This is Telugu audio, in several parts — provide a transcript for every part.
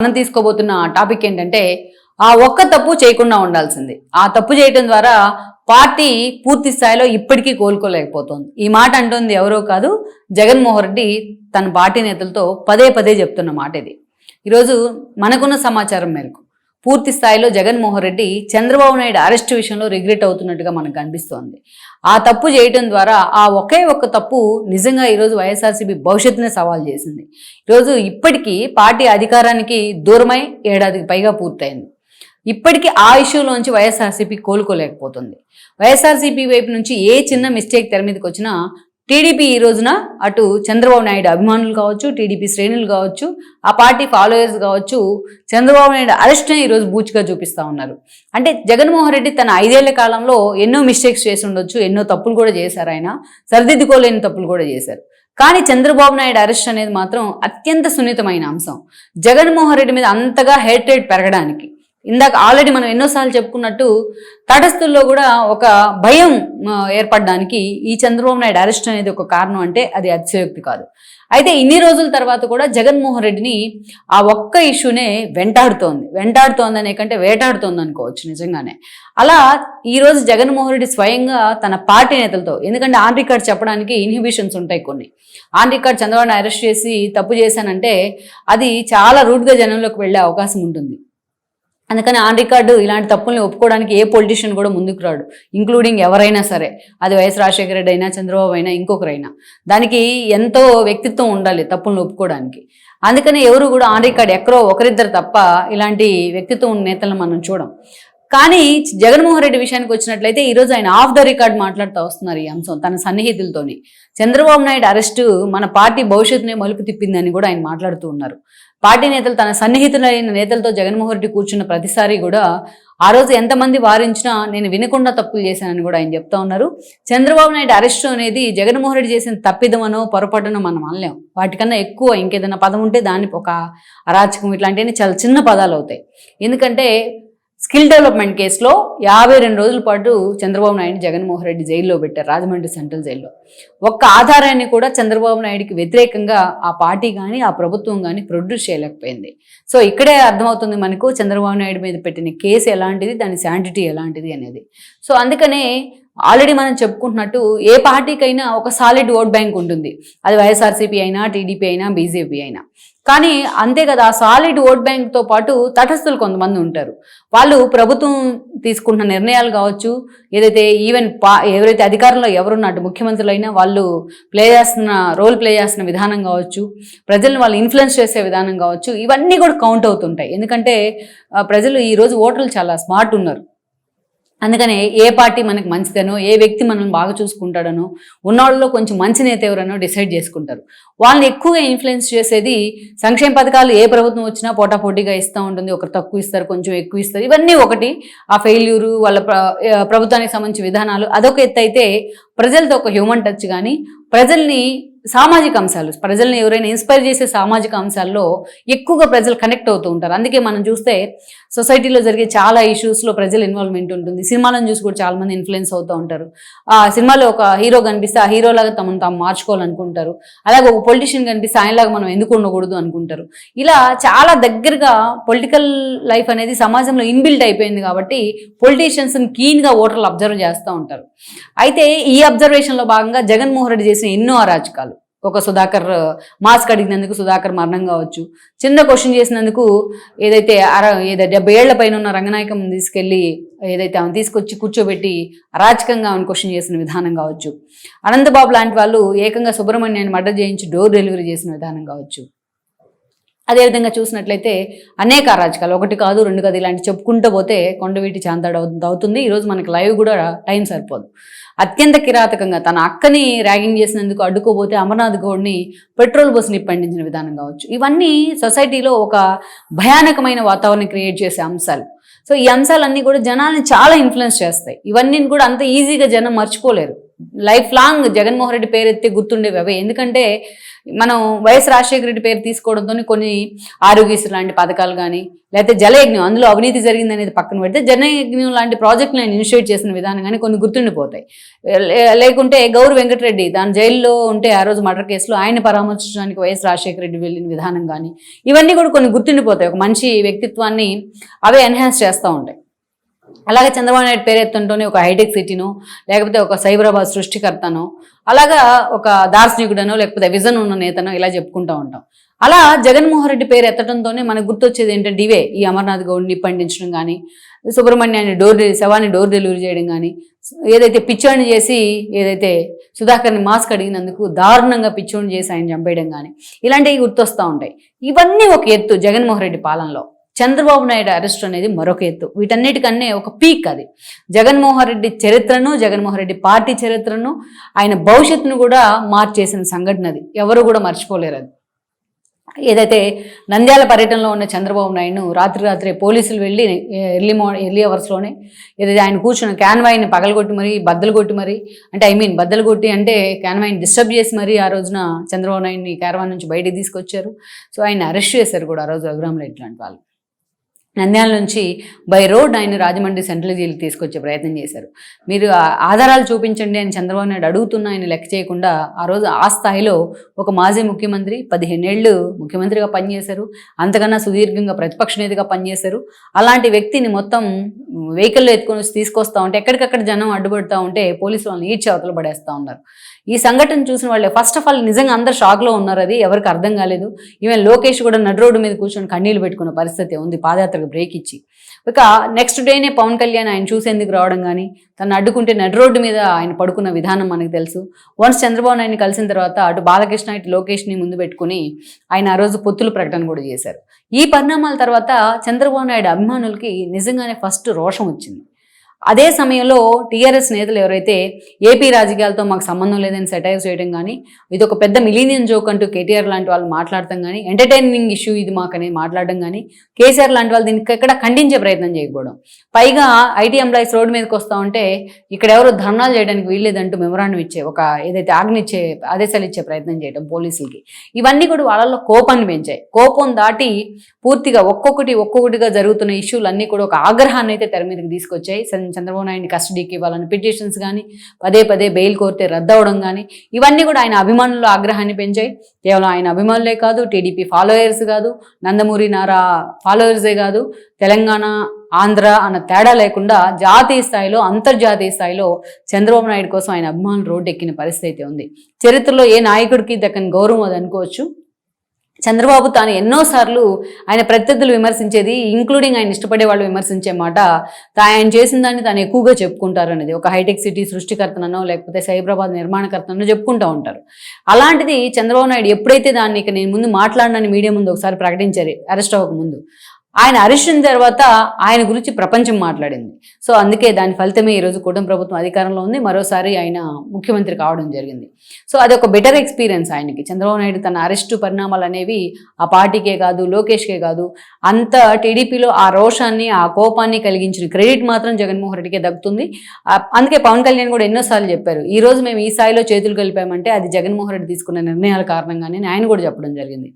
మనం తీసుకోబోతున్న టాపిక్ ఏంటంటే ఆ ఒక్క తప్పు చేయకుండా ఉండాల్సింది. ఆ తప్పు చేయటం ద్వారా పార్టీ పూర్తి స్థాయిలో ఇప్పటికీ కోలుకోలేకపోతుంది. ఈ మాట అంటుంది ఎవరో కాదు జగన్మోహన్ రెడ్డి తన పార్టీ నేతలతో పదే పదే చెప్తున్న మాట ఇది. ఈరోజు మనకున్న సమాచారం మేరకు. పూర్తి స్థాయిలో జగన్మోహన్ రెడ్డి చంద్రబాబు నాయుడు అరెస్ట్ విషయంలో రిగ్రెట్ అవుతున్నట్టుగా మనకు కనిపిస్తోంది ఆ తప్పు చేయటం ద్వారా ఆ ఒకే ఒక్క తప్పు నిజంగా ఈరోజు వైఎస్ఆర్సీపీ భవిష్యత్తునే సవాల్ చేసింది. ఈరోజు ఇప్పటికీ పార్టీ అధికారానికి దూరమై ఏడాదికి పైగా పూర్తయింది. ఇప్పటికీ ఆ ఇష్యూలోంచి వైఎస్ఆర్సీపీ కోలుకోలేకపోతుంది. వైఎస్ఆర్సీపీ వైపు నుంచి ఏ చిన్న మిస్టేక్ తెర మీదకి వచ్చినా టీడీపీ ఈ రోజున అటు చంద్రబాబు నాయుడు అభిమానులు కావచ్చు టీడీపీ శ్రేణులు కావచ్చు ఆ పార్టీ ఫాలోయర్స్ కావచ్చు చంద్రబాబు నాయుడు అరెస్ట్ని ఈరోజు బూచిగా చూపిస్తూ ఉన్నారు. అంటే జగన్మోహన్ రెడ్డి తన ఐదేళ్ళ కాలంలో ఎన్నో మిస్టేక్స్ చేసి ఉండొచ్చు ఎన్నో తప్పులు కూడా చేశారు ఆయన సరిదిద్దుకోలేని తప్పులు కూడా చేశారు. కానీ చంద్రబాబు నాయుడు అరెస్ట్ అనేది మాత్రం అత్యంత సున్నితమైన అంశం. జగన్మోహన్ రెడ్డి మీద అంతగా హేట్రేట్ పెరగడానికి. ఇందాక ఆల్రెడీ మనం ఎన్నోసార్లు చెప్పుకున్నట్టు తటస్థుల్లో కూడా ఒక భయం ఏర్పడడానికి ఈ చంద్రబాబు నాయుడు అరెస్ట్ అనేది ఒక కారణం అంటే అది అతిశయోక్తి కాదు. అయితే ఇన్ని రోజుల తర్వాత కూడా జగన్మోహన్ రెడ్డిని ఆ ఒక్క ఇష్యూనే వెంటాడుతోంది. వెంటాడుతోంది అనే కంటే వేటాడుతోంది అనుకోవచ్చు నిజంగానే. అలా ఈరోజు జగన్మోహన్ రెడ్డి స్వయంగా తన పార్టీ నేతలతో ఎందుకంటే ఆన్ రికార్డ్ చెప్పడానికి ఇన్హిబిషన్స్ ఉంటాయి కొన్ని. ఆన్ రికార్డ్ చంద్రబాబుని అరెస్ట్ చేసి తప్పు చేశానంటే అది చాలా రూట్గా జనంలోకి వెళ్ళే అవకాశం ఉంటుంది. అందుకని ఆన్ రికార్డు ఇలాంటి తప్పుల్ని ఒప్పుకోవడానికి ఏ పొలిటీషియన్ కూడా ముందుకు రాడు ఇంక్లూడింగ్ ఎవరైనా సరే. అది వైఎస్ రాజశేఖర రెడ్డి అయినా చంద్రబాబు అయినా ఇంకొకరైనా. దానికి ఎంతో వ్యక్తిత్వం ఉండాలి తప్పులను ఒప్పుకోవడానికి. అందుకని ఎవరు కూడా ఆన్ రికార్డ్ ఎక్కడో ఒకరిద్దరు తప్ప ఇలాంటి వ్యక్తిత్వం ఉన్న నేతలను మనం చూడం. కానీ జగన్మోహన్ రెడ్డి విషయానికి వచ్చినట్లయితే ఈరోజు ఆయన ఆఫ్ ద రికార్డ్ మాట్లాడుతూ వస్తున్నారు ఈ అంశం తన సన్నిహితులతోని. చంద్రబాబు నాయుడు అరెస్టు మన పార్టీ భవిష్యత్తునే మలుపు తిప్పిందని కూడా ఆయన మాట్లాడుతూ ఉన్నారు. పార్టీ నేతలు తన సన్నిహితులైన నేతలతో జగన్మోహన్ రెడ్డి కూర్చున్న ప్రతిసారి కూడా ఆ రోజు ఎంతమంది వారించినా నేను వినకుండా తప్పులు చేశానని కూడా ఆయన చెప్తా ఉన్నారు. చంద్రబాబు నాయుడు అరెస్ట్ అనేది జగన్మోహన్ రెడ్డి చేసిన తప్పిదమనో పొరపాటునో మనం అనలేం. వాటికన్నా ఎక్కువ ఇంకేదైనా పదం ఉంటే దాన్ని ఒక అరాచకం ఇట్లాంటివన్నీ చాలా చిన్న పదాలు అవుతాయి. ఎందుకంటే స్కిల్ డెవలప్మెంట్ కేసులో యాభై రెండు రోజుల పాటు చంద్రబాబు నాయుడు జగన్మోహన్ రెడ్డి జైల్లో పెట్టారు రాజమండ్రి సెంట్రల్ జైల్లో. ఒక్క ఆధారాన్ని కూడా చంద్రబాబు నాయుడికి వ్యతిరేకంగా ఆ పార్టీ కానీ ఆ ప్రభుత్వం కానీ ప్రొడ్యూస్ చేయలేకపోయింది. సో ఇక్కడే అర్థమవుతుంది మనకు చంద్రబాబు నాయుడు మీద పెట్టిన కేసు ఎలాంటిది దాని శాంటిటీ ఎలాంటిది అనేది. సో అందుకనే ఆల్రెడీ మనం చెప్పుకుంటున్నట్టు ఏ పార్టీకైనా ఒక సాలిడ్ ఓట్ బ్యాంక్ ఉంటుంది. అది వైఎస్ఆర్సీపీ అయినా టీడీపీ అయినా బీజేపీ అయినా. కానీ అంతే కదా సాలిడ్ ఓట్ బ్యాంక్తో పాటు తటస్థులు కొంతమంది ఉంటారు. వాళ్ళు ప్రభుత్వం తీసుకుంటున్న నిర్ణయాలు కావచ్చు ఏదైతే ఈవెన్ పా ఎవరైతే అధికారంలో ఎవరున్నట్టు ముఖ్యమంత్రులైనా వాళ్ళు ప్లే చేస్తున్న రోల్ ప్లే చేస్తున్న విధానం కావచ్చు ప్రజలను వాళ్ళు ఇన్ఫ్లుయెన్స్ చేసే విధానం కావచ్చు ఇవన్నీ కూడా కౌంట్ అవుతుంటాయి. ఎందుకంటే ప్రజలు ఈరోజు ఓటర్లు చాలా స్మార్ట్ ఉన్నారు. అందుకనే ఏ పార్టీ మనకు మంచిదనో ఏ వ్యక్తి మనల్ని బాగా చూసుకుంటాడనో ఉన్నవాళ్ళలో కొంచెం మంచి నేత ఎవరనో డిసైడ్ చేసుకుంటారు. వాళ్ళని ఎక్కువగా ఇన్ఫ్లుయెన్స్ చేసేది సంక్షేమ పథకాలు ఏ ప్రభుత్వం వచ్చినా పోటాపోటీగా ఇస్తూ ఉంటుంది. ఒకరు తక్కువ ఇస్తారు కొంచెం ఎక్కువ ఇస్తారు. ఇవన్నీ ఒకటి. ఆ ఫెయిల్యూరు వాళ్ళ ప్రభుత్వానికి సంబంధించిన విధానాలు అదొక ఎత్తు అయితే ప్రజలతో ఒక హ్యూమన్ టచ్ కానీ ప్రజల్ని సామాజిక అంశాలు. ప్రజల్ని ఎవరైనా ఇన్స్పైర్ చేసే సామాజిక అంశాల్లో ఎక్కువగా ప్రజలు కనెక్ట్ అవుతూ ఉంటారు. అందుకే మనం చూస్తే సొసైటీలో జరిగే చాలా ఇష్యూస్లో ప్రజల ఇన్వాల్వ్మెంట్ ఉంటుంది. సినిమాలను చూసి కూడా చాలా మంది ఇన్ఫ్లుయెన్స్ అవుతూ ఉంటారు. ఆ సినిమాలో ఒక హీరో కనిపిస్తే ఆ హీరోలాగా తమను తాము మార్చుకోవాలనుకుంటారు. అలాగే ఒక పొలిటీషియన్ కనిపిస్తే ఆయనలాగా మనం ఎందుకు ఉండకూడదు అనుకుంటారు. ఇలా చాలా దగ్గరగా పొలిటికల్ లైఫ్ అనేది సమాజంలో ఇన్బిల్ట్ అయిపోయింది కాబట్టి పొలిటీషియన్స్ని కీన్గా ఓటర్లు అబ్జర్వ్ చేస్తూ ఉంటారు. అయితే ఈ అబ్జర్వేషన్లో భాగంగా జగన్మోహన్ రెడ్డి చేసిన ఎన్నో అరాచకాలు. ఒక సుధాకర్ మాస్క్ అడిగినందుకు సుధాకర్ మరణం కావచ్చు. చిన్న క్వశ్చన్ చేసినందుకు ఏదైతే అర ఏదో డెబ్బై ఏళ్ళ పైన ఉన్న రంగనాయకం తీసుకెళ్ళి ఏదైతే ఆమె తీసుకొచ్చి కూర్చోబెట్టి అరాచకంగా ఆమెను క్వశ్చన్ చేసిన విధానం కావచ్చు. అనంతబాబు లాంటి వాళ్ళు ఏకంగా సుబ్రహ్మణ్యాన్ని మర్డర్ చేయించి డోర్ డెలివరీ చేసిన విధానం కావచ్చు. అదేవిధంగా చూసినట్లయితే అనేక అరాచకాలు. ఒకటి కాదు రెండు కాదు ఇలాంటి చెప్పుకుంటూ పోతే కొండవీటి చాంతాడు అవుతుంది. ఈరోజు మనకి లైవ్ కూడా టైం సరిపోదు. అత్యంత కిరాతకంగా తన అక్కని ర్యాగింగ్ చేసినందుకు అడ్డుకోబోతే అమర్నాథ్ గౌడ్ని పెట్రోల్ బస్ని పండించిన విధానం కావచ్చు. ఇవన్నీ సొసైటీలో ఒక భయానకమైన వాతావరణం క్రియేట్ చేసే అంశాలు. సో ఈ అంశాలన్నీ కూడా జనాల్ని చాలా ఇన్ఫ్లుయెన్స్ చేస్తాయి. ఇవన్నీ కూడా అంత ఈజీగా జనం మర్చిపోలేరు. లైఫ్ లాంగ్ జగన్మోహన్ రెడ్డి పేరు ఎత్తి గుర్తుండేవి అవే. ఎందుకంటే మనం వైఎస్ రాజశేఖర రెడ్డి పేరు తీసుకోవడంతో కొన్ని ఆరోగ్యశ్రీ లాంటి పథకాలు కానీ లేకపోతే జలయజ్ఞం అందులో అవినీతి జరిగింది అనేది పక్కన పెడితే జలయజ్ఞం లాంటి ప్రాజెక్టులు నేను ఇనిషియేట్ చేసిన విధానం కానీ కొన్ని గుర్తుండిపోతాయి. లే- లేకుంటే గౌరు వెంకటరెడ్డి దాని జైల్లో ఉంటే ఆ రోజు మర్డర్ కేసులో ఆయన పరామర్శించడానికి వైఎస్ రాజశేఖర రెడ్డి వెళ్ళిన విధానం కానీ ఇవన్నీ కూడా కొన్ని గుర్తుండిపోతాయి. ఒక మంచి వ్యక్తిత్వాన్ని అవే ఎన్హాన్స్ చేస్తూ ఉంటాయి. అలాగే చంద్రబాబు నాయుడు పేరు ఒక హైటెక్ సిటీను లేకపోతే ఒక సైబరాబాద్ సృష్టికర్తనో అలాగా ఒక దార్శనికుడనో లేకపోతే విజన్ ఉన్న నేతనో ఇలా చెప్పుకుంటూ ఉంటాం. అలా జగన్మోహన్ రెడ్డి పేరు ఎత్తడంతోనే మనకు గుర్తొచ్చేది ఏంటంటే ఇవే ఈ అమర్నాథ్ గౌడ్ని పండించడం కానీ సుబ్రహ్మణ్యాన్ని డోర్ శవాన్ని డోర్ డెలివరీ చేయడం కానీ ఏదైతే పిచ్చోడిని చేసి ఏదైతే సుధాకర్ని మాస్క్ అడిగినందుకు దారుణంగా పిచ్చోడిని చేసి ఆయన చంపేయడం కానీ ఇలాంటివి గుర్తొస్తూ ఉంటాయి. ఇవన్నీ ఒక ఎత్తు జగన్మోహన్ రెడ్డి పాలనలో. చంద్రబాబు నాయుడు అరెస్ట్ అనేది మరొక ఎత్తు. వీటన్నిటికన్నే ఒక పీక్ అది. జగన్మోహన్ రెడ్డి చరిత్రను జగన్మోహన్ రెడ్డి పార్టీ చరిత్రను ఆయన భవిష్యత్తును కూడా మార్చేసిన సంఘటన అది. ఎవరు కూడా మర్చిపోలేరు అది. ఏదైతే నంద్యాల పర్యటనలో ఉన్న చంద్రబాబు నాయుడు రాత్రి రాత్రి పోలీసులు వెళ్ళి ఎర్లీ మార్నింగ్ ఎర్లీ అవర్స్లోనే ఏదైతే ఆయన కూర్చున్న క్యాన్వాయిని పగలగొట్టి మరి బద్దలు కొట్టి మరి అంటే ఐ మీన్ బద్దలు కొట్టి అంటే క్యాన్వాయిని డిస్టర్బ్ చేసి మరి ఆ రోజున చంద్రబాబు నాయుడిని క్యాన్వాన్ నుంచి బయటికి తీసుకొచ్చారు. సో ఆయన అరెస్ట్ చేశారు కూడా ఆ రోజు అగ్రామ్లో ఇట్లాంటి వాళ్ళు. నంద్యాల నుంచి బై రోడ్ ఆయన రాజమండ్రి సెంట్రల్ జైలు తీసుకొచ్చే ప్రయత్నం చేశారు. మీరు ఆధారాలు చూపించండి అని చంద్రబాబు నాయుడు అడుగుతున్న ఆయన లెక్క చేయకుండా ఆ రోజు ఆ స్థాయిలో ఒక మాజీ ముఖ్యమంత్రి పదిహేనేళ్ళు ముఖ్యమంత్రిగా పనిచేశారు. అంతకన్నా సుదీర్ఘంగా ప్రతిపక్ష నేతగా పనిచేశారు. అలాంటి వ్యక్తిని మొత్తం వెహికల్లో ఎత్తుకొని వచ్చి తీసుకొస్తా ఉంటే ఎక్కడికక్కడ జనం అడ్డుపడుతూ ఉంటే పోలీసులు వాళ్ళని ఈడ్చి అవతలు పడేస్తూ ఉన్నారు. ఈ సంఘటన చూసిన వాళ్ళే ఫస్ట్ ఆఫ్ ఆల్ నిజంగా అందరు షాక్లో ఉన్నారు అది ఎవరికి అర్థం కాలేదు. ఈవెన్ లోకేష్ కూడా నడు రోడ్డు మీద కూర్చొని కన్నీళ్ళు పెట్టుకున్న పరిస్థితి ఉంది పాదయాత్రకు బ్రేక్ ఇచ్చి. ఇక నెక్స్ట్ డేనే పవన్ కళ్యాణ్ ఆయన చూసేందుకు రావడం కానీ తను అడ్డుకుంటే నడు రోడ్డు మీద ఆయన పడుకున్న విధానం మనకు తెలుసు. వన్స్ చంద్రబాబు నాయుడిని కలిసిన తర్వాత అటు బాలకృష్ణ ఇటు లోకేష్ని ముందు పెట్టుకుని ఆయన ఆ రోజు పొత్తుల ప్రకటన కూడా చేశారు. ఈ పరిణామాల తర్వాత చంద్రబాబు నాయుడు అభిమానులకి నిజంగానే ఫస్ట్ రోషం వచ్చింది. అదే సమయంలో టీఆర్ఎస్ నేతలు ఎవరైతే ఏపీ రాజకీయాలతో మాకు సంబంధం లేదని సెటైర్ చేయడం కానీ ఇది ఒక పెద్ద మిలీనియన్ జోక్ అంటూ కేటీఆర్ లాంటి వాళ్ళు మాట్లాడటం కానీ ఎంటర్టైనింగ్ ఇష్యూ ఇది మాకు అనేది మాట్లాడడం కానీ కేసీఆర్ లాంటి వాళ్ళు దీనికి ఎక్కడ ఖండించే ప్రయత్నం చేయకపోవడం. పైగా ఐటీ ఎంప్లాయీస్ రోడ్డు మీదకి వస్తూ ఉంటే ఇక్కడ ఎవరు ధర్నాలు చేయడానికి వీల్లేదంటూ మెమరాండం ఇచ్చే ఒక ఏదైతే ఆజ్ఞ ఆదేశాలు ఇచ్చే ప్రయత్నం చేయడం పోలీసులకి. ఇవన్నీ కూడా వాళ్ళలో కోపాన్ని పెంచాయి. కోపం దాటి పూర్తిగా ఒక్కొక్కటి ఒక్కొక్కటిగా జరుగుతున్న ఇష్యూలు అన్నీ కూడా ఒక ఆగ్రహాన్ని అయితే తెర మీదకి తీసుకొచ్చాయి. చంద్రబాబు నాయుడిని కస్టడీకి ఇవ్వాలని పిటిషన్స్ కానీ పదే పదే బెయిల్ కోరితే రద్దవడం కానీ ఇవన్నీ కూడా ఆయన అభిమానుల్లో ఆగ్రహాన్ని పెంచాయి. కేవలం ఆయన అభిమానులే కాదు టీడీపీ ఫాలోయర్స్ కాదు నందమూరి నారా ఫాలోయర్సే కాదు తెలంగాణ ఆంధ్ర అన్న తేడా లేకుండా జాతీయ స్థాయిలో అంతర్జాతీయ స్థాయిలో చంద్రబాబు నాయుడు కోసం ఆయన అభిమానులు రోడ్డు ఎక్కిన పరిస్థితి అయితే ఉంది. చరిత్రలో ఏ నాయకుడికి దక్కని గౌరవం అది అనుకోవచ్చు. చంద్రబాబు తాను ఎన్నోసార్లు ఆయన ప్రత్యర్థులు విమర్శించేది ఇంక్లూడింగ్ ఆయన ఇష్టపడే వాళ్ళు విమర్శించే మాట ఆయన చేసిన దాన్ని తాను ఎక్కువగా చెప్పుకుంటారు అనేది. ఒక హైటెక్ సిటీ సృష్టికర్తనో లేకపోతే సైబరాబాద్ నిర్మాణకర్తనో చెప్పుకుంటూ ఉంటారు. అలాంటిది చంద్రబాబు నాయుడు ఎప్పుడైతే దాన్ని ఇక నేను ముందు మాట్లాడినని మీడియా ముందు ఒకసారి ప్రకటించారు అరెస్ట్ అవ్వక ముందు ఆయన అరెస్టిన తర్వాత ఆయన గురించి ప్రపంచం మాట్లాడింది. సో అందుకే దాని ఫలితమే ఈరోజు కూటమి ప్రభుత్వం అధికారంలో ఉంది. మరోసారి ఆయన ముఖ్యమంత్రి కావడం జరిగింది. సో అది ఒక బెటర్ ఎక్స్పీరియన్స్ ఆయనకి. చంద్రబాబు నాయుడు తన అరెస్టు పరిణామాలు అనేవి ఆ పార్టీకే కాదు లోకేష్కే కాదు అంత టీడీపీలో ఆ రోషాన్ని ఆ కోపాన్ని కలిగించిన క్రెడిట్ మాత్రం జగన్మోహన్ రెడ్డికే దక్కుతుంది. అందుకే పవన్ కళ్యాణ్ కూడా ఎన్నోసార్లు చెప్పారు ఈ రోజు మేము ఈ స్థాయిలో చేతులు కలిపామంటే అది జగన్మోహన్ రెడ్డి తీసుకున్న నిర్ణయాల కారణంగానే ఆయన కూడా చెప్పడం జరిగింది.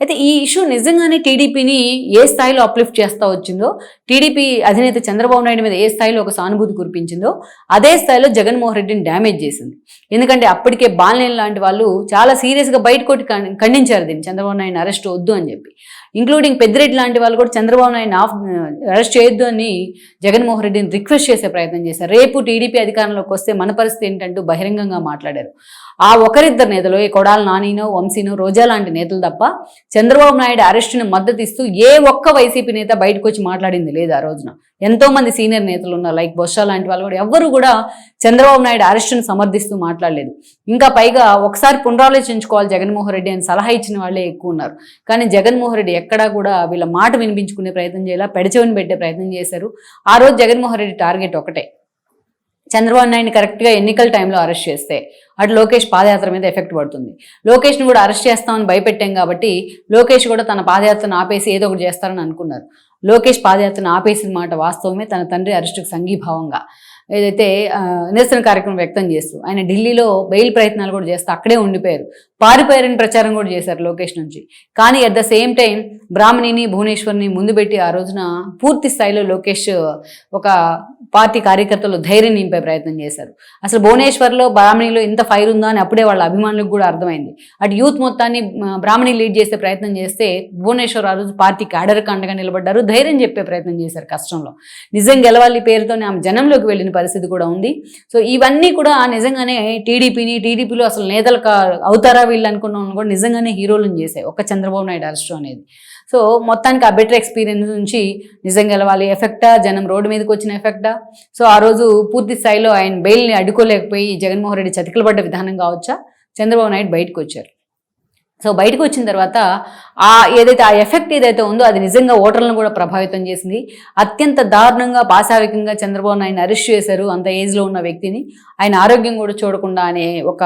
అయితే ఈ ఇష్యూ నిజంగానే టీడీపీని ఏ స్థాయిలో అప్లిఫ్ట్ చేస్తా వచ్చిందో టీడీపీ అధినేత చంద్రబాబు నాయుడు మీద ఏ స్థాయిలో ఒక సానుభూతి కురిపించిందో అదే స్థాయిలో జగన్మోహన్ రెడ్డిని డ్యామేజ్ చేసింది. ఎందుకంటే అప్పటికే బాలనేని లాంటి వాళ్ళు చాలా సీరియస్గా బయట కొట్టి ఖండించారు దీన్ని. చంద్రబాబు నాయుడు అరెస్ట్ వద్దు అని చెప్పి. ఇంక్లూడింగ్ పెద్దిరెడ్డి లాంటి వాళ్ళు కూడా చంద్రబాబు నాయుడు ఆఫ్ అరెస్ట్ చేయొద్దు అని జగన్మోహన్ రెడ్డిని రిక్వెస్ట్ చేసే ప్రయత్నం చేశారు. రేపు టీడీపీ అధికారంలోకి వస్తే మన పరిస్థితి ఏంటంటూ బహిరంగంగా మాట్లాడారు. ఆ ఒకరిద్దరు నేతలు ఈ కొడాల నానినో వంశీనో రోజా లాంటి నేతలు తప్ప చంద్రబాబు నాయుడు అరెస్టును మద్దతు ఇస్తూ ఏ ఒక్క వైసీపీ నేత బయటకు వచ్చి మాట్లాడింది లేదు ఆ రోజున. ఎంతో మంది సీనియర్ నేతలు ఉన్నారు లైక్ బొత్స లాంటి వాళ్ళు కూడా. ఎవ్వరు కూడా చంద్రబాబు నాయుడు అరెస్టును సమర్థిస్తూ మాట్లాడలేదు. ఇంకా పైగా ఒకసారి పునరాలోచించుకోవాలి జగన్మోహన్ రెడ్డి అని సలహా ఇచ్చిన వాళ్ళే ఎక్కువ ఉన్నారు. కానీ జగన్మోహన్ రెడ్డి ఎక్కడా కూడా వీళ్ళ మాట వినిపించుకునే ప్రయత్నం చేయాలా? పెడచెవిని పెట్టే ప్రయత్నం చేశారు. ఆ రోజు జగన్మోహన్ రెడ్డి టార్గెట్ ఒకటే. చంద్రబాబు నాయుడిని కరెక్ట్గా ఎన్నికల టైంలో అరెస్ట్ చేస్తే అటు లోకేష్ పాదయాత్ర మీద ఎఫెక్ట్ పడుతుంది. లోకేష్ని కూడా అరెస్ట్ చేస్తామని భయపెట్టాం కాబట్టి లోకేష్ కూడా తన పాదయాత్రను ఆపేసి ఏదో ఒకటి చేస్తారని అనుకున్నారు. లోకేష్ పాదయాత్రను ఆపేసిన మాట వాస్తవమే. తన తండ్రి అరెస్టుకు సంఘీభావంగా ఏదైతే నిరసన కార్యక్రమం వ్యక్తం చేస్తూ ఆయన ఢిల్లీలో బెయిల్ ప్రయత్నాలు కూడా చేస్తూ అక్కడే ఉండిపోయారు. పారిపోయారని ప్రచారం కూడా చేశారు లోకేష్ నుంచి. కానీ అట్ ద సేమ్ టైం బ్రాహ్మణిని భువనేశ్వర్ని ముందు పెట్టి ఆ రోజున పూర్తి స్థాయిలో లోకేష్ ఒక పార్టీ కార్యకర్తలు ధైర్యం నింపే ప్రయత్నం చేశారు. అసలు భువనేశ్వర్లో బ్రాహ్మణిలో ఇంత ఫైర్ ఉందా అని అప్పుడే వాళ్ళ అభిమానులకు కూడా అర్థమైంది. అటు యూత్ మొత్తాన్ని బ్రాహ్మణి లీడ్ చేసే ప్రయత్నం చేస్తే భువనేశ్వర్ ఆ రోజు పార్టీ క్యాడర్ అండగా నిలబడ్డారు. ధైర్యం చెప్పే ప్రయత్నం చేశారు కష్టంలో. నిజం గెలవాలి పేరుతోనే ఆమె జనంలోకి వెళ్ళిన పరిస్థితి కూడా ఉంది. సో ఇవన్నీ కూడా నిజంగానే టీడీపీని టీడీపీలో అసలు నేతలు అవుతారా వీళ్ళు అనుకున్నాను కూడా నిజంగానే హీరోలను చేశాయి ఒక్క చంద్రబాబు నాయుడు అరెస్టు అనేది. సో మొత్తానికి ఆ బెటర్ ఎక్స్పీరియన్స్ నుంచి నిజంగా గెలవాలి. ఎఫెక్టా? జనం రోడ్డు మీదకి వచ్చిన ఎఫెక్టా? సో ఆ రోజు పూర్తి స్థాయిలో ఆయన బెయిల్ని అడ్డుకోలేకపోయి జగన్మోహన్ రెడ్డి చతికిలబడ్డ విధానం కావచ్చా? చంద్రబాబు నాయుడు బయటకు వచ్చారు. సో బయటకు వచ్చిన తర్వాత ఆ ఏదైతే ఆ ఎఫెక్ట్ ఏదైతే ఉందో అది నిజంగా ఓటర్లను కూడా ప్రభావితం చేసింది. అత్యంత దారుణంగా పాశావికంగా చంద్రబాబు నాయుడు అరెస్ట్ చేశారు అంత ఏజ్లో ఉన్న వ్యక్తిని. ఆయన ఆరోగ్యం కూడా చూడకుండా అనే ఒక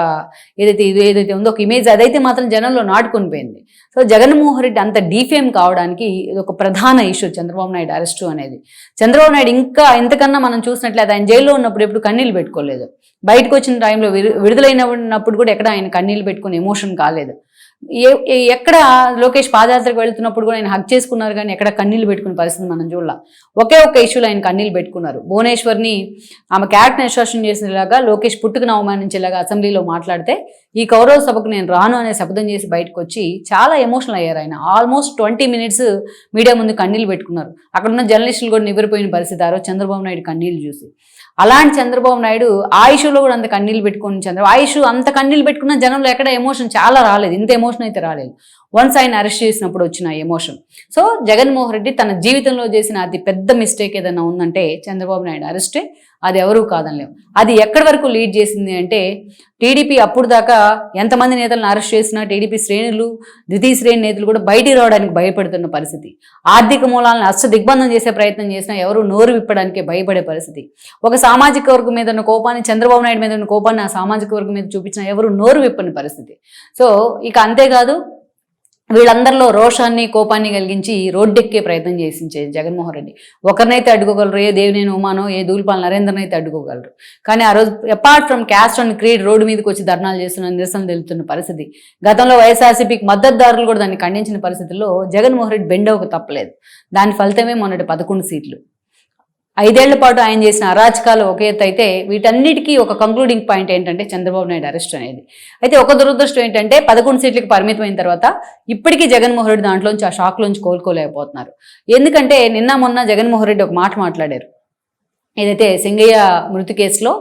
ఏదైతే ఇది ఏదైతే ఉందో ఒక ఇమేజ్ అదైతే మాత్రం జనంలో నాటుకొని పోయింది. సో జగన్మోహన్ రెడ్డి అంత డీఫేమ్ కావడానికి ఇది ఒక ప్రధాన ఇష్యూ చంద్రబాబు నాయుడు అరెస్టు అనేది. చంద్రబాబు నాయుడు ఇంకా ఇంతకన్నా మనం చూసినట్లయితే ఆయన జైల్లో ఉన్నప్పుడు ఎప్పుడు కన్నీళ్ళు పెట్టుకోలేదు. బయటకు వచ్చిన టైంలో విడుదలైనప్పుడు కూడా ఎక్కడ ఆయన కన్నీళ్ళు పెట్టుకుని ఎమోషన్ కాలేదు. ఏ ఎక్కడ లోకేష్ పాదయాత్రకు వెళ్తున్నప్పుడు కూడా ఆయన హక్ చేసుకున్నారు కానీ ఎక్కడ కన్నీళ్ళు పెట్టుకునే పరిస్థితి మనం చూడాల. ఒకే ఒక్క ఇష్యూలో ఆయన కన్నీళ్ళు పెట్టుకున్నారు. భువనేశ్వర్ని ఆమె క్యారెక్టర్ నిశ్వాసం చేసినలాగా లోకేష్ పుట్టుకుని అవమానించేలాగా అసెంబ్లీలో మాట్లాడితే ఈ కౌరవ సభకు నేను రాను అనే శబ్దం చేసి బయటకు వచ్చి చాలా ఎమోషనల్ అయ్యారు ఆయన. ఆల్మోస్ట్ ట్వంటీ మినిట్స్ మీడియా ముందు కన్నీళ్ళు పెట్టుకున్నారు. అక్కడ ఉన్న జర్నలిస్టులు కూడా నివ్వరిపోయిన పరిస్థితి ఆ చంద్రబాబు నాయుడు కన్నీళ్ళు చూసి. అలాంటి చంద్రబాబు నాయుడు ఆ కూడా అంత కన్నీళ్ళు పెట్టుకొని చంద్ర ఆ అంత కన్నీళ్ళు పెట్టుకున్న జనంలో ఎక్కడ ఎమోషన్ చాలా రాలేదు. ఇంత ఎమోషన్ అయితే రాలేదు. వన్స్ ఆయన అరెస్ట్ చేసినప్పుడు వచ్చిన ఎమోషన్ సో జగన్మోహన్ రెడ్డి తన జీవితంలో చేసిన అతి పెద్ద మిస్టేక్ ఏదైనా ఉందంటే చంద్రబాబు నాయుడు అరెస్టే అది ఎవరూ కాదనలేం అది ఎక్కడి వరకు లీడ్ చేసింది అంటే టీడీపీ అప్పుడు దాకా ఎంతమంది నేతలను అరెస్ట్ చేసినా టీడీపీ శ్రేణులు ద్వితీయ శ్రేణి నేతలు కూడా బయటికి రావడానికి భయపడుతున్న పరిస్థితి. ఆర్థిక మూలాలను అష్ట దిగ్బంధం చేసే ప్రయత్నం చేసినా ఎవరు నోరు విప్పడానికి భయపడే పరిస్థితి. ఒక సామాజిక వర్గం మీద ఉన్న కోపాన్ని చంద్రబాబు నాయుడు మీద ఉన్న కోపాన్ని ఆ సామాజిక వర్గం మీద చూపించిన ఎవరు నోరు విప్పని పరిస్థితి. సో ఇక అంతేకాదు వీళ్ళందరిలో రోషాన్ని కోపాన్ని కలిగించి రోడ్డెక్కే ప్రయత్నం చేసించే జగన్మోహన్ రెడ్డి. ఒకరినైతే అడ్డుకోగలరు ఏ దేవినేని ఉమానో ఏ దూల్పాల నరేంద్రని అయితే అడ్డుకోగలరు. కానీ ఆ రోజు apart from caste and creed road మీదకి వచ్చి ధర్నాలు చేస్తున్న నిరసనలు తెలుపుతున్న పరిస్థితి గతంలో వైఎస్ఆర్సీపీకి మద్దతుదారులు కూడా దాన్ని ఖండించిన పరిస్థితుల్లో జగన్మోహన్ రెడ్డి బెండవకు తప్పలేదు. దాని ఫలితమే మొన్నటి పదకొండు సీట్లు. ఐదేళ్ళ పాటు ఆయన చేసిన అరాచకాలు ఒక ఎత్తు అయితే వీటన్నిటికీ ఒక కంక్లూడింగ్ పాయింట్ ఏంటంటే చంద్రబాబు నాయుడు అరెస్ట్ అనేది. అయితే ఒక దురదృష్టం ఏంటంటే పదకొండు సీట్లకు పరిమితమైన తర్వాత ఇప్పటికీ జగన్మోహన్ రెడ్డి దాంట్లోంచి ఆ షాక్లోంచి కోలుకోలేకపోతున్నారు. ఎందుకంటే నిన్న మొన్న జగన్మోహన్ రెడ్డి ఒక మాట మాట్లాడారు. ఏదైతే సింగయ్య మృతి కేసులో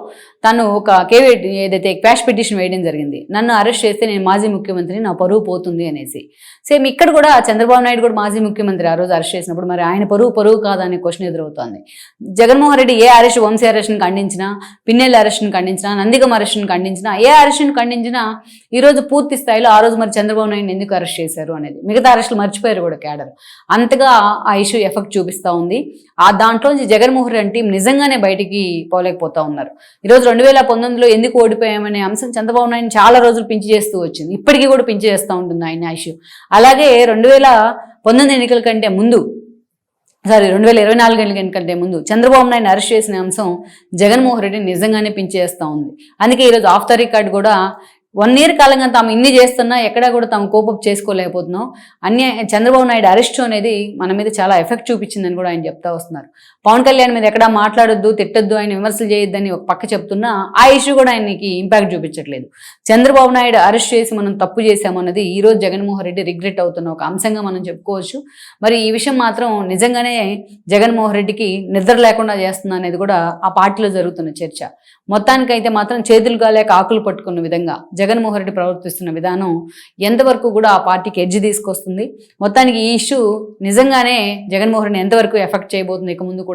తను ఒక కేవీ ఏదైతే క్వాష్ పిటిషన్ వేయడం జరిగింది నన్ను అరెస్ట్ చేస్తే నేను మాజీ ముఖ్యమంత్రిని నా పరువు పోతుంది అనేసి. సేమ్ ఇక్కడ కూడా చంద్రబాబు నాయుడు కూడా మాజీ ముఖ్యమంత్రి ఆ రోజు అరెస్ట్ చేసినప్పుడు మరి ఆయన పరువు పరువు కాదనే క్వశ్చన్ ఎదురవుతోంది. జగన్మోహన్ రెడ్డి ఏ అరెస్ట్ వంశీ అరెస్ట్ని ఖండించినా పిన్నెల్లి అరెస్ట్ని ఖండించినా నందిగం అరెస్ట్ని ఖండించినా ఏ అరెస్ట్ని ఖండించినా ఈరోజు పూర్తి స్థాయిలో ఆ రోజు మరి చంద్రబాబు నాయుడు ఎందుకు అరెస్ట్ చేశారు అనేది. మిగతా అరెస్టులు మర్చిపోయారు కూడా క్యాడర్. అంతగా ఆ ఇష్యూ ఎఫెక్ట్ చూపిస్తూ ఉంది. ఆ దాంట్లోంచి జగన్మోహన్ రెడ్డి టీం నిజంగానే బయటికి పోలేకపోతా ఉన్నారు. ఈరోజు రెండు వేల పంతొమ్మిదిలో ఎందుకు ఓడిపోయామనే అంశం చంద్రబాబు నాయుడు చాలా రోజులు పించి చేస్తూ వచ్చింది. ఇప్పటికీ కూడా పించి చేస్తూ ఉంటుంది ఆయన ఇష్యూ అలాగే రెండు వేల పంతొమ్మిది ఎన్నికల కంటే ముందు సారీ రెండు వేల ఇరవై నాలుగు ఎన్నికల కంటే ముందు చంద్రబాబు నాయుడు అరెస్ట్ చేసిన అంశం జగన్మోహన్ రెడ్డిని నిజంగానే పించేస్తూ ఉంది. అందుకే ఈరోజు ఆఫ్ ద రికార్డ్ కూడా వన్ ఇయర్ కాలంగా తాము ఇన్ని చేస్తున్నా ఎక్కడా కూడా తాము కోపప్ చేసుకోలేకపోతున్నాం. అన్య చంద్రబాబు నాయుడు అరెస్ట్ అనేది మన మీద చాలా ఎఫెక్ట్ చూపించిందని కూడా ఆయన చెప్తా వస్తున్నారు. పవన్ కళ్యాణ్ మీద ఎక్కడా మాట్లాడొద్దు తిట్టొద్దు ఆయన విమర్శలు చేయొద్దని ఒక పక్క చెప్తున్నా ఆ ఇష్యూ కూడా ఆయనకి ఇంపాక్ట్ చూపించట్లేదు. చంద్రబాబు నాయుడు అరెస్ట్ చేసి మనం తప్పు చేశామన్నది ఈ రోజు జగన్మోహన్ రెడ్డి రిగ్రెట్ అవుతున్న ఒక అంశంగా మనం చెప్పుకోవచ్చు. మరి ఈ విషయం మాత్రం నిజంగానే జగన్మోహన్ రెడ్డికి నిద్ర లేకుండా చేస్తుంది అనేది కూడా ఆ పార్టీలో జరుగుతున్న చర్చ. మొత్తానికైతే మాత్రం చేతులు కాలేక ఆకులు పట్టుకున్న విధంగా జగన్మోహన్ రెడ్డి ప్రవర్తిస్తున్న విధానం ఎంతవరకు కూడా ఆ పార్టీకి ఎడ్జ్ తీసుకొస్తుంది. మొత్తానికి ఈ ఇష్యూ నిజంగానే జగన్మోహన్ రెడ్డిని ఎంతవరకు ఎఫెక్ట్ చేయబోతుంది ఇక ముందు కూడా